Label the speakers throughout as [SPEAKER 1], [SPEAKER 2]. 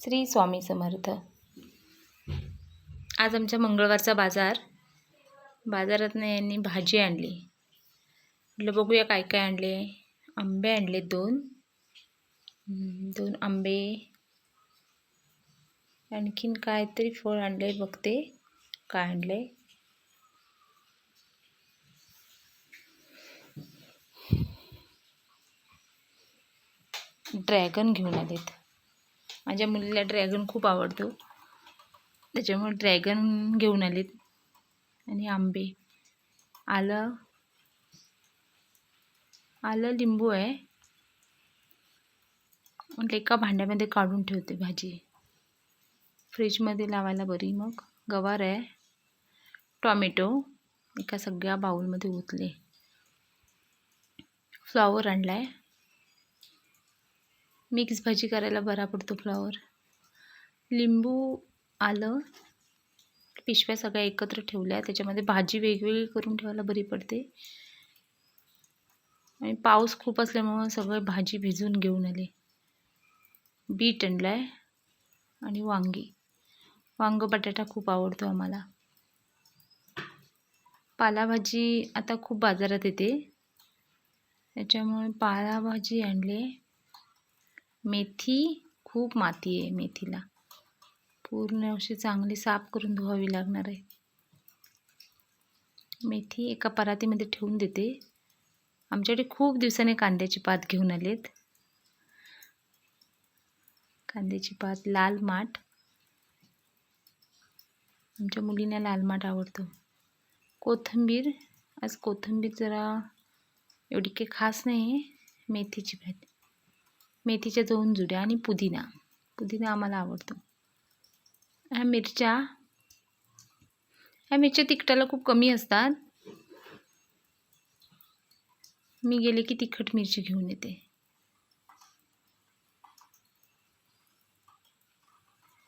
[SPEAKER 1] श्री स्वामी समर्थ. आज आमच्या मंगळवारचा बाजार. बाजारातनं यांनी भाजी आणली. म्हटलं बघूया काय काय आणले. आंबे आणले दोन. दोन आंबे. आणखीन काहीतरी फळ आणले बघते काय आणले ड्रॅगन घेऊन आलेत. माझ्या मुलीला ड्रॅगन खूप आवडतो. त्याच्यामुळे ड्रॅगन घेऊन आलेत. आणि आंबे. आलं. आलं लिंबू आहे. म्हटलं एका भांड्यामध्ये काढून ठेवते भाजी. फ्रीजमध्ये लावायला बरी मग. गवार आहे. टॉमॅटो. एका सगळ्या बाऊलमध्ये ओतले. फ्लॉवर आणला आहे मिक्स भाजी करायला बरा पडतो फ्लॉवर लिंबू आलं पिशव्या सगळ्या एकत्र ठेवल्या. त्याच्यामध्ये भाजी वेगवेगळी करून ठेवायला बरी पडते. आणि पाऊस खूप असल्यामुळं सगळं भाजी भिजून घेऊन आले. बीट आणलं आहे आणि वांगी. वांग बटाटा खूप आवडतो आम्हाला. पालाभाजी आता खूप बाजारात येते. त्याच्यामुळे पालाभाजी आणली. मेथी खूप माती आहे मेथीला. पूर्ण अशी चांगली साफ करून धुवावी लागणार आहे. मेथी एका परातीमध्ये ठेवून देते. आमच्याकडे खूप दिवसाने कांद्याची पात घेऊन आलेत. कांद्याची पात लाल माठ. आमच्या मुलींना लाल माठ आवडतो. कोथिंबीर. आज कोथिंबीर जरा एवढी काही खास नाही आहे. मेथीची भात मेथीच्या दोन जुड्या आणि पुदिना. पुदिना आम्हाला आवडतो. ह्या मिरच्या ह्या मिरच्या तिखटाला खूप कमी असतात. मी गेले की तिखट मिरची घेऊन येते.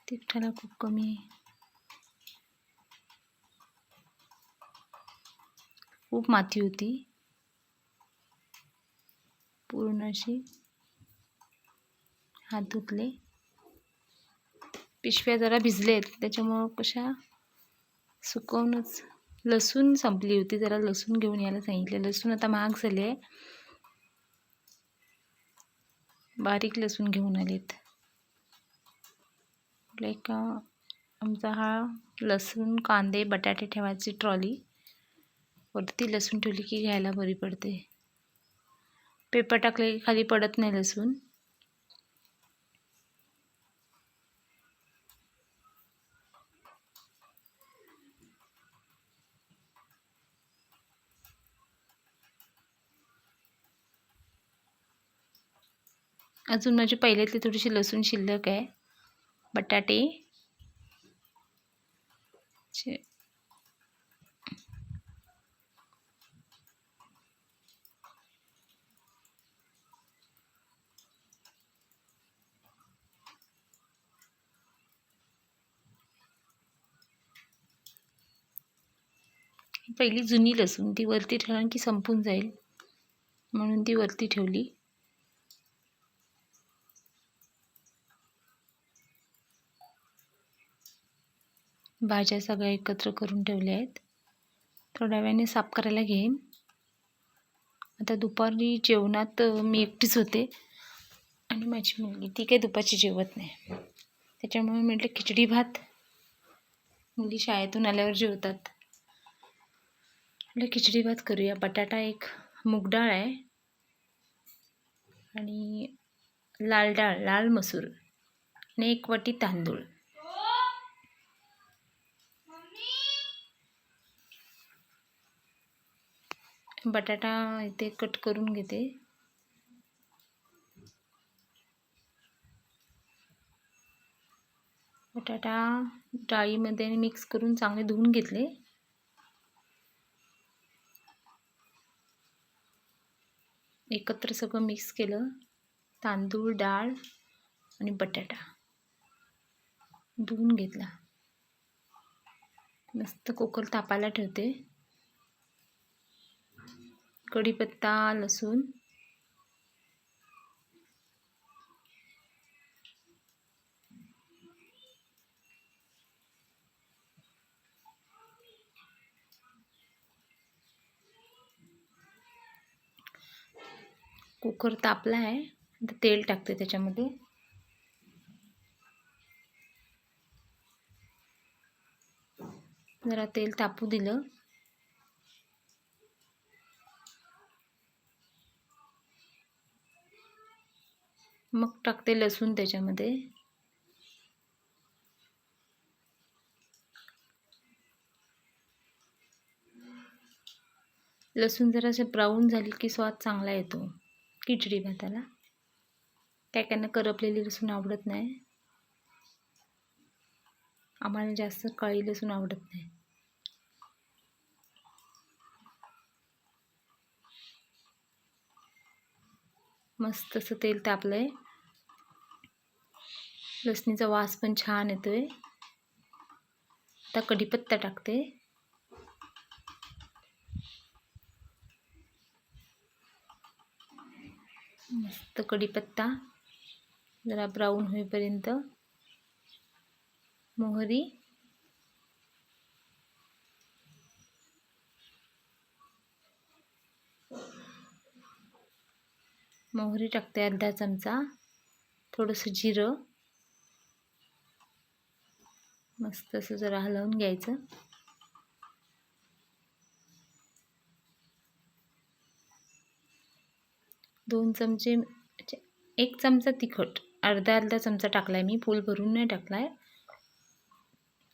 [SPEAKER 1] तिखटाला खूप कमी. आहे खूप माती होती. पूर्ण अशी. हात धुतले. पिशव्या जरा भिजले आहेत त्याच्यामुळं कशा सुकवूनच लसूण संपली होती. जरा लसूण घेऊन यायला सांगितले. लसूण आता महाग झाले आहे. बारीक लसूण घेऊन आलेत. लाईक आमचा हा लसूण कांदे बटाटे ठेवायची ट्रॉली. वरती लसूण ठेवली की घ्यायला बरी पडते. पेपर टाकले की खाली पडत नाही लसूण. अजून माझी पहिल्यातली थोडीशी लसूण शिल्लक आहे. बटाटे. पहिली जुनी लसूण ती वरती ठेवली की संपून जाईल. म्हणून ती वरती ठेवली. भाज्या सगळ्या एकत्र करून ठेवल्या आहेत. थोड्या वेळाने साफ करायला घेईन. आता दुपारी जेवणात मी एकटीच होते. आणि माझी मुलगी ती काही दुपारची जेवत नाही. त्याच्यामुळे म्हटलं खिचडी भात. मुली शाळेतून आल्यावर जेवतात. म्हटलं खिचडी भात करूया. बटाटा एक मूग डाळ आहे. आणि लाल डाळ लाल मसूर. आणि एक वाटी तांदूळ. बटाटा इथे कट करून घेते. बटाटा डाळीमध्ये मिक्स करून चांगले धुवून घेतले. एकत्र सगळं मिक्स केलं. तांदूळ डाळ आणि बटाटा धुवून घेतला. मस्त कुकर तापायला ठेवते. कढीपत्ता लसूण. कुकर तापला आहे. तर तेल टाकते त्याच्यामध्ये. जरा तेल तापू दिलं. मग टाकते लसूण त्याच्यामध्ये. लसूण जरासे ब्राऊन झाली की स्वाद चांगला येतो खिचडी भाताला. काय काहींना करपलेली लसूण आवडत नाही. आम्हाला जास्त काळी लसूण आवडत नाही. मस्त असं तेल तापलं आहे लसणीचा वास पण छान येतो आहे आता कढीपत्ता टाकते. मस्त कढीपत्ता. जरा ब्राऊन होईपर्यंत. मोहरी. मोहरी टाकते अर्धा चमचा. थोडंसं जिरं. मस्त असं जरा हलवून घ्यायचं. दोन चमचे एक चमचा तिखट. अर्धा अर्धा चमचा टाकला आहे मी. फूल भरून नाही टाकला आहे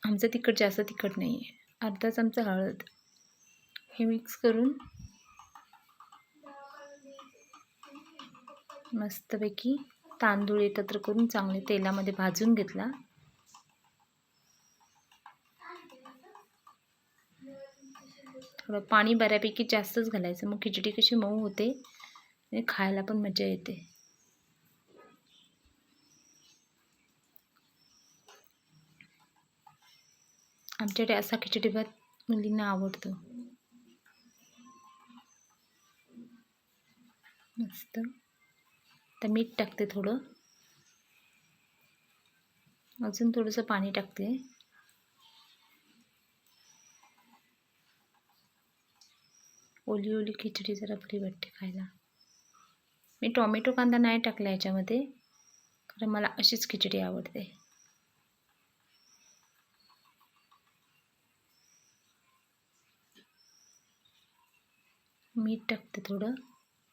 [SPEAKER 1] आमचं तिखट जास्त तिखट नाही आहे अर्धा चमचा हळद. हे मिक्स करून मस्तपैकी तांदूळ एकत्र करून चांगले तेलामध्ये भाजून घेतला. थोडं पाणी बऱ्यापैकी जास्तच घालायचं. मग खिचडी कशी मऊ होते आणि खायला पण मजा येते. आमच्याकडे असा खिचडी भात मुलींना आवडतो. मस्त. तर मीठ टाकते थोडं. अजून थोडंसं पाणी टाकते. ओली ओली खिचडी जरा बरी वाटते खायला. मी टॉमॅटो कांदा नाही टाकला याच्यामध्ये कारण मला अशीच खिचडी आवडते. मीठ टाकते थोडं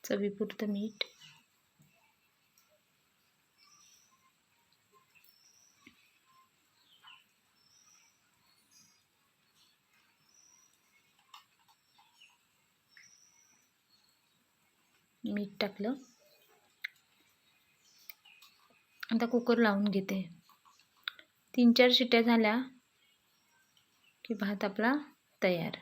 [SPEAKER 1] चवीपुरतं मीठ. मीठ टाकलं. आता कुकर लावून घेते. तीन चार शिट्या झाल्या की भात आपला तयार.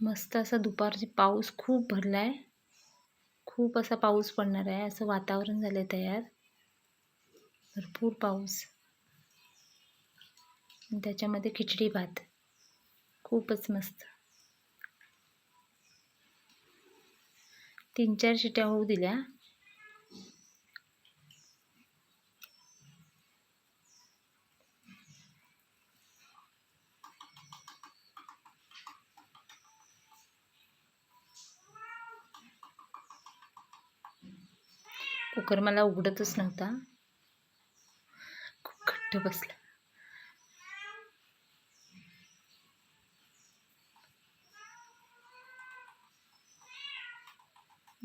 [SPEAKER 1] मस्त असा दुपारची पाऊस खूप भरला आहे खूप असा पाऊस पडणार आहे असं वातावरण झालं आहे तयार. भरपूर पाऊस. त्याच्यामध्ये खिचडी भात. खूपच मस्त. तीन चार शिट्या होऊ दिल्या. कुकर मला उघडतच नव्हता. खूप घट्ट बसला.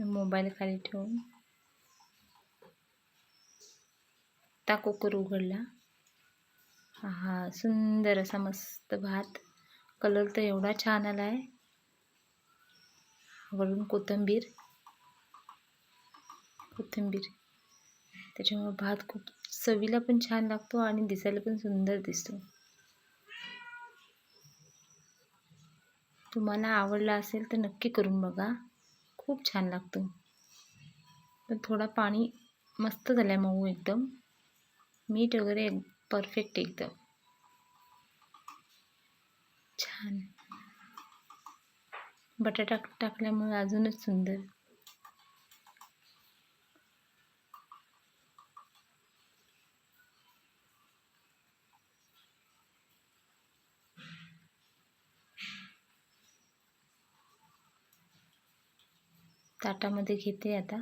[SPEAKER 1] मोबाईल खाली ठेवून ता कुकर उघडला. हा सुंदर असा मस्त भात. कलर तर एवढा छान आला आहे वरून कोथिंबीर. कोथिंबीर. त्याच्यामुळे भात खूप चवीला पण छान लागतो आणि दिसायला पण सुंदर दिसतो. तुम्हाला आवडला असेल तर नक्की करून बघा. खूप छान लागतो. पण थोडा पाणी मस्त झाला आहे मऊ एकदम. मीठ वगैरे परफेक्ट एकदम. छान. बटाटा टाकल्यामुळे अजूनच सुंदर. ताटामध्ये घेते आता.